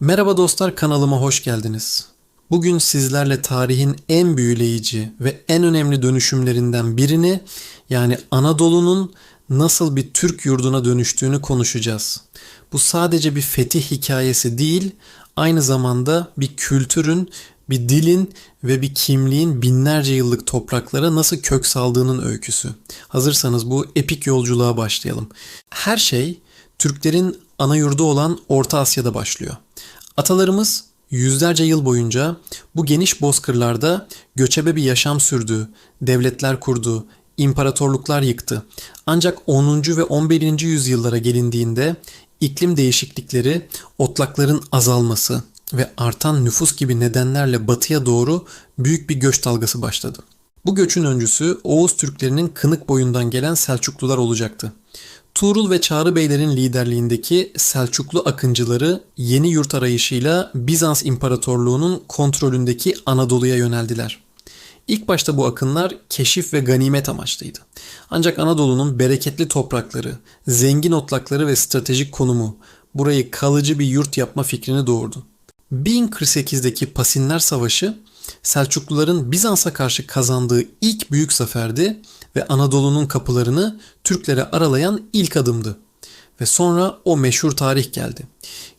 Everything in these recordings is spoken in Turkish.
Merhaba dostlar kanalıma hoş geldiniz. Bugün sizlerle tarihin en büyüleyici ve en önemli dönüşümlerinden birini yani Anadolu'nun nasıl bir Türk yurduna dönüştüğünü konuşacağız. Bu sadece bir fetih hikayesi değil, aynı zamanda bir kültürün, bir dilin ve bir kimliğin binlerce yıllık topraklara nasıl kök saldığının öyküsü. Hazırsanız bu epik yolculuğa başlayalım. Her şey Türklerin ana yurdu olan Orta Asya'da başlıyor. Atalarımız yüzlerce yıl boyunca bu geniş bozkırlarda göçebe bir yaşam sürdü, devletler kurdu, imparatorluklar yıktı. Ancak 10. ve 11. yüzyıllara gelindiğinde iklim değişiklikleri, otlakların azalması ve artan nüfus gibi nedenlerle batıya doğru büyük bir göç dalgası başladı. Bu göçün öncüsü Oğuz Türklerinin kınık boyundan gelen Selçuklular olacaktı. Tuğrul ve Çağrı Beylerin liderliğindeki Selçuklu akıncıları yeni yurt arayışıyla Bizans İmparatorluğu'nun kontrolündeki Anadolu'ya yöneldiler. İlk başta bu akınlar keşif ve ganimet amaçlıydı. Ancak Anadolu'nun bereketli toprakları, zengin otlakları ve stratejik konumu burayı kalıcı bir yurt yapma fikrini doğurdu. 1048'deki Pasinler Savaşı Selçukluların Bizans'a karşı kazandığı ilk büyük zaferdi ve Anadolu'nun kapılarını Türklere aralayan ilk adımdı. Ve sonra o meşhur tarih geldi.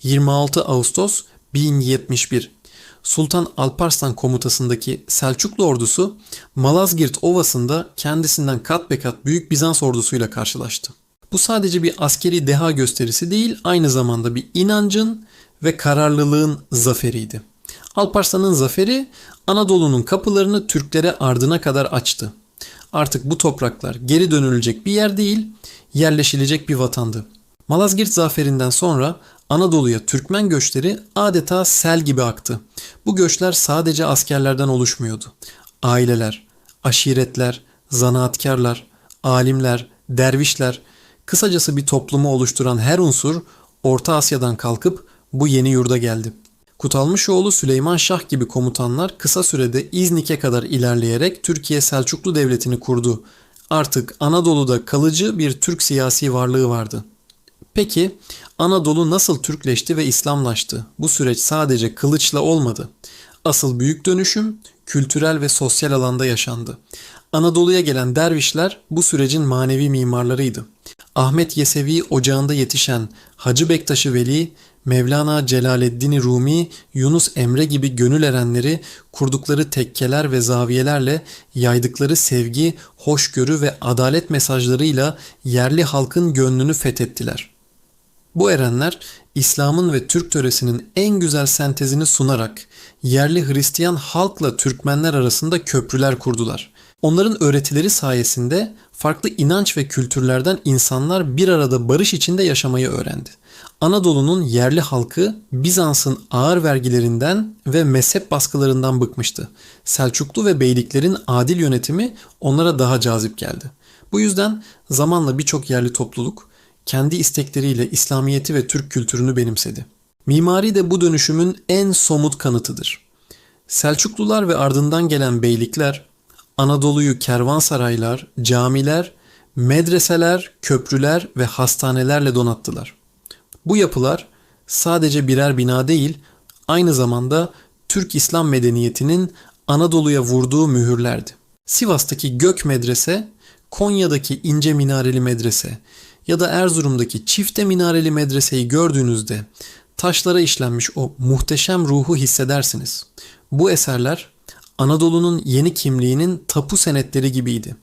26 Ağustos 1071. Sultan Alparslan komutasındaki Selçuklu ordusu Malazgirt Ovası'nda kendisinden kat be kat büyük Bizans ordusuyla karşılaştı. Bu sadece bir askeri deha gösterisi değil, aynı zamanda bir inancın ve kararlılığın zaferiydi. Alparslan'ın zaferi Anadolu'nun kapılarını Türklere ardına kadar açtı. Artık bu topraklar geri dönülecek bir yer değil, yerleşilecek bir vatandı. Malazgirt zaferinden sonra Anadolu'ya Türkmen göçleri adeta sel gibi aktı. Bu göçler sadece askerlerden oluşmuyordu. Aileler, aşiretler, zanaatkarlar, alimler, dervişler, kısacası bir toplumu oluşturan her unsur Orta Asya'dan kalkıp bu yeni yurda geldi. Kutalmışoğlu Süleyman Şah gibi komutanlar kısa sürede İznik'e kadar ilerleyerek Türkiye Selçuklu Devleti'ni kurdu. Artık Anadolu'da kalıcı bir Türk siyasi varlığı vardı. Peki Anadolu nasıl Türkleşti ve İslamlaştı? Bu süreç sadece kılıçla olmadı. Asıl büyük dönüşüm kültürel ve sosyal alanda yaşandı. Anadolu'ya gelen dervişler bu sürecin manevi mimarlarıydı. Ahmet Yesevi ocağında yetişen Hacı Bektaş'ı Veli, Mevlana Celaleddin Rumi, Yunus Emre gibi gönül erenleri kurdukları tekkeler ve zaviyelerle yaydıkları sevgi, hoşgörü ve adalet mesajlarıyla yerli halkın gönlünü fethettiler. Bu erenler İslam'ın ve Türk töresinin en güzel sentezini sunarak yerli Hristiyan halkla Türkmenler arasında köprüler kurdular. Onların öğretileri sayesinde farklı inanç ve kültürlerden insanlar bir arada barış içinde yaşamayı öğrendi. Anadolu'nun yerli halkı Bizans'ın ağır vergilerinden ve mezhep baskılarından bıkmıştı. Selçuklu ve beyliklerin adil yönetimi onlara daha cazip geldi. Bu yüzden zamanla birçok yerli topluluk kendi istekleriyle İslamiyeti ve Türk kültürünü benimsedi. Mimari de bu dönüşümün en somut kanıtıdır. Selçuklular ve ardından gelen beylikler Anadolu'yu kervansaraylar, camiler, medreseler, köprüler ve hastanelerle donattılar. Bu yapılar sadece birer bina değil, aynı zamanda Türk İslam medeniyetinin Anadolu'ya vurduğu mühürlerdi. Sivas'taki Gök Medrese, Konya'daki İnce Minareli Medrese ya da Erzurum'daki Çifte Minareli Medreseyi gördüğünüzde taşlara işlenmiş o muhteşem ruhu hissedersiniz. Bu eserler Anadolu'nun yeni kimliğinin tapu senetleri gibiydi.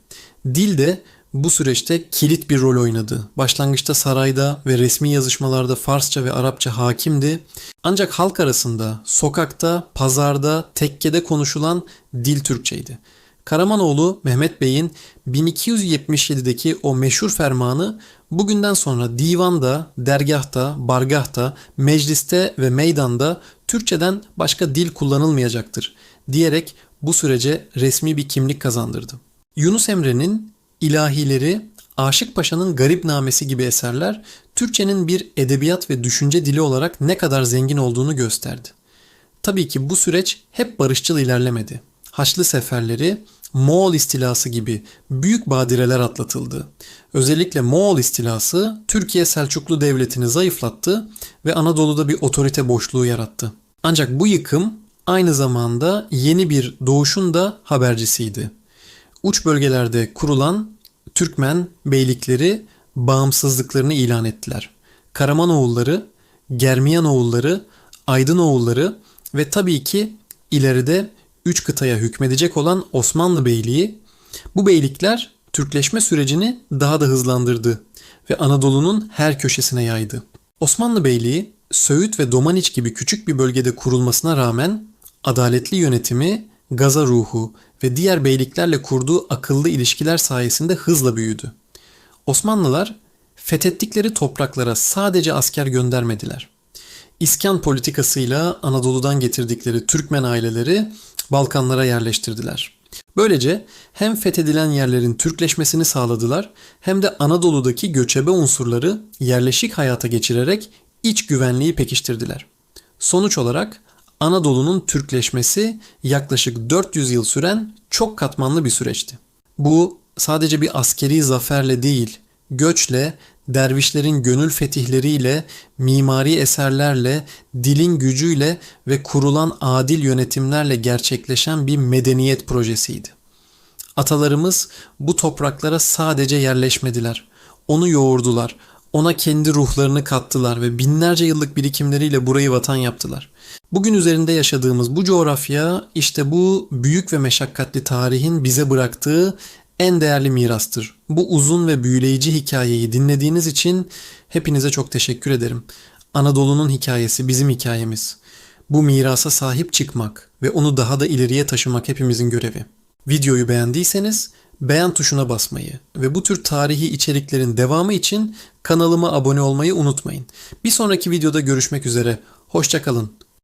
Dil de bu süreçte kilit bir rol oynadı. Başlangıçta sarayda ve resmi yazışmalarda Farsça ve Arapça hakimdi. Ancak halk arasında, sokakta, pazarda, tekkede konuşulan dil Türkçeydi. Karamanoğlu Mehmet Bey'in 1277'deki o meşhur fermanı bugünden sonra divanda, dergahta, bargahta, mecliste ve meydanda Türkçeden başka dil kullanılmayacaktır diyerek bu sürece resmi bir kimlik kazandırdı. Yunus Emre'nin ilahileri, Aşık Paşa'nın Garip Namesi gibi eserler Türkçenin bir edebiyat ve düşünce dili olarak ne kadar zengin olduğunu gösterdi. Tabii ki bu süreç hep barışçıl ilerlemedi. Haçlı seferleri, Moğol istilası gibi büyük badireler atlatıldı. Özellikle Moğol istilası Türkiye Selçuklu Devleti'ni zayıflattı ve Anadolu'da bir otorite boşluğu yarattı. Ancak bu yıkım aynı zamanda yeni bir doğuşun da habercisiydi. Uç bölgelerde kurulan Türkmen beylikleri bağımsızlıklarını ilan ettiler. Karamanoğulları, Germiyanoğulları, Aydınoğulları ve tabii ki ileride üç kıtaya hükmedecek olan Osmanlı Beyliği bu beylikler Türkleşme sürecini daha da hızlandırdı ve Anadolu'nun her köşesine yaydı. Osmanlı Beyliği Söğüt ve Domaniç gibi küçük bir bölgede kurulmasına rağmen adaletli yönetimi, gaza ruhu ve diğer beyliklerle kurduğu akıllı ilişkiler sayesinde hızla büyüdü. Osmanlılar fethettikleri topraklara sadece asker göndermediler. İskan politikasıyla Anadolu'dan getirdikleri Türkmen aileleri Balkanlara yerleştirdiler. Böylece hem fethedilen yerlerin Türkleşmesini sağladılar hem de Anadolu'daki göçebe unsurları yerleşik hayata geçirerek iç güvenliği pekiştirdiler. Sonuç olarak Anadolu'nun Türkleşmesi yaklaşık 400 yıl süren çok katmanlı bir süreçti. Bu sadece bir askeri zaferle değil, göçle, dervişlerin gönül fetihleriyle, mimari eserlerle, dilin gücüyle ve kurulan adil yönetimlerle gerçekleşen bir medeniyet projesiydi. Atalarımız bu topraklara sadece yerleşmediler. Onu yoğurdular, ona kendi ruhlarını kattılar ve binlerce yıllık birikimleriyle burayı vatan yaptılar. Bugün üzerinde yaşadığımız bu coğrafya işte bu büyük ve meşakkatli tarihin bize bıraktığı en değerli mirastır. Bu uzun ve büyüleyici hikayeyi dinlediğiniz için hepinize çok teşekkür ederim. Anadolu'nun hikayesi bizim hikayemiz. Bu mirasa sahip çıkmak ve onu daha da ileriye taşımak hepimizin görevi. Videoyu beğendiyseniz beğen tuşuna basmayı ve bu tür tarihi içeriklerin devamı için kanalıma abone olmayı unutmayın. Bir sonraki videoda görüşmek üzere. Hoşçakalın.